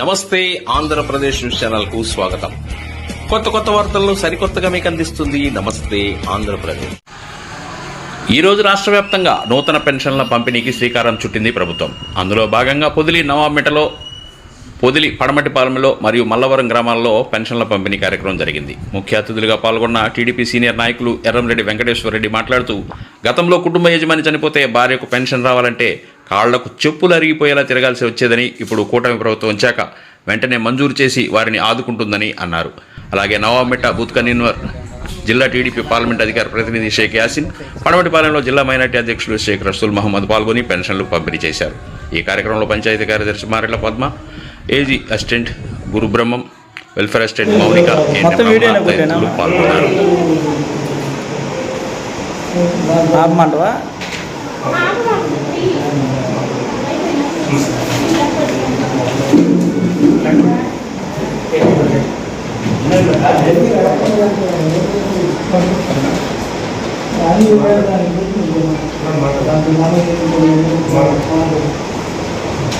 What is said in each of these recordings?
నమస్తే ఆంధ్రప్రదేశ్ న్యూస్ ఛానల్కు స్వాగతం. కొత్త కొత్త వార్తలను సరికొత్తగా మీకు అందిస్తుంది నమస్తే ఆంధ్రప్రదేశ్. ఈరోజు రాష్ట్ర వ్యాప్తంగా నూతన పెన్షన్ల పంపిణీకి శ్రీకారం చుట్టింది ప్రభుత్వం. అందులో భాగంగా పొదిలి నవాబిటలో పొదిలి పడమటిపాలెంలో మరియు మల్లవరం గ్రామాల్లో పెన్షన్ల పంపిణీ కార్యక్రమం జరిగింది. ముఖ్య అతిథులుగా పాల్గొన్న టీడీపీ సీనియర్ నాయకులు ఎర్రంరెడ్డి వెంకటేశ్వరరెడ్డి మాట్లాడుతూ గతంలో కుటుంబ యజమాని చనిపోతే భార్యకు పెన్షన్ రావాలంటే కాళ్ళకు చెప్పులు అరిగిపోయేలా తిరగాల్సి వచ్చేదని ఇప్పుడు కూటమి ప్రభుత్వం వచ్చాక వెంటనే మంజూరు చేసి వారిని ఆదుకుంటుందని అన్నారు. అలాగే నవాబిట్ట బూత్ కన్వీనర్ జిల్లా టీడీపీ పార్లమెంట్ అధికార ప్రతినిధి షేక్ యాసిన్ పడమటిపాలెంలో జిల్లా మైనార్టీ అధ్యక్షులు షేక్ రసూల్ మహమ్మద్ పాల్గొని పెన్షన్లు పంపిణీ చేశారు. ఈ కార్యక్రమంలో పంచాయతీ కార్యదర్శి Marella Padma AG assistant Gurubrahmam welfare assistant Mounika? పాల్గొన్నారు.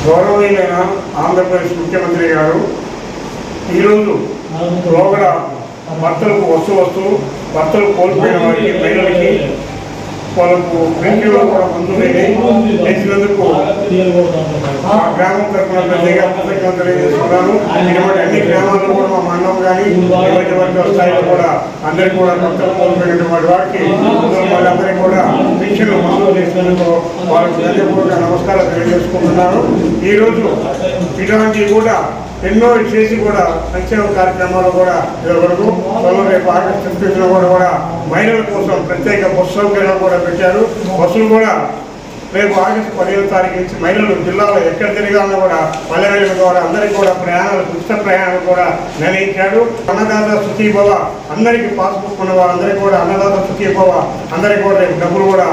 గౌరవైన ఆంధ్రప్రదేశ్ ముఖ్యమంత్రి గారు ఈరోజు లోగడ భర్తలకు వస్తు వస్తూ భర్తలు కోల్పోయిన వారికి మహిళలకి వాళ్ళకు పెన్షన్లో కూడా మందులేని చేసినందుకు ఆ గ్రామం తరఫున పెద్దగా కృతజ్ఞతలు తెలియజేస్తున్నాను ఇటువంటి అన్ని గ్రామాల్లో కూడా మా మండలం కానీ నియోజకవర్గ స్థాయిలో కూడా అందరికీ కూడా భర్తలు కోల్పోయినటువంటి వారికి వాళ్ళందరికీ కూడా పెన్షన్లు మంజూరు చేసినందుకు వాళ్ళకి హృదయపూర్వక నమస్కారాలు తెలియజేసుకుంటున్నాను. ఈరోజు ఇటువంటి కూడా ఎన్నో చేసి కూడా సంక్షేమ కార్యక్రమాలు కూడా ఇవ్వబడదు త్వరలో రేపు ఆగస్టు ఫిఫ్టీన్లో కూడా కూడా మహిళల కోసం ప్రత్యేక బస్సు సౌకర్యాలు కూడా పెట్టారు. బస్సులు కూడా రేపు ఆగస్టు పదిహేను తారీఖు నుంచి మహిళలు జిల్లాలో ఎక్కడ తిరగాలన్నా కూడా పల్లె ద్వారా అందరికీ కూడా ప్రయాణాలు ఉచిత ప్రయాణాలు కూడా నిర్ణయించాడు అన్నదాత సుఖీభవ అందరికీ పాస్బుక్ ఉన్న వారందరికీ కూడా అన్నదాత సుఖీభవ అందరికీ కూడా రేపు డబ్బులు కూడా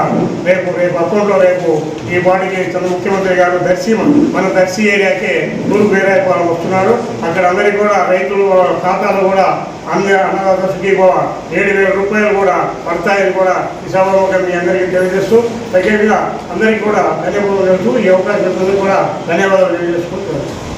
రేపు రేపు అకౌంట్లో రేపు ఈ బాడీకి చంద్ర ముఖ్యమంత్రి గారు దర్శి మన దర్శి ఏరియాకే తూర్పు వేరాయపాలెం వస్తున్నారు. అక్కడ అందరికీ కూడా రైతులు ఖాతాలు కూడా అందరి అన్నదాత కూడా ఏడు వేల రూపాయలు కూడా పడతాయని కూడా ఈ సభాముఖం మీ అందరికీ తెలియజేస్తూ తగ్గేవిగా అందరికీ కూడా ధన్యవాదాలు తెలుస్తూ ఈ అవకాశం కూడా ధన్యవాదాలు తెలియజేసుకుంటున్నాను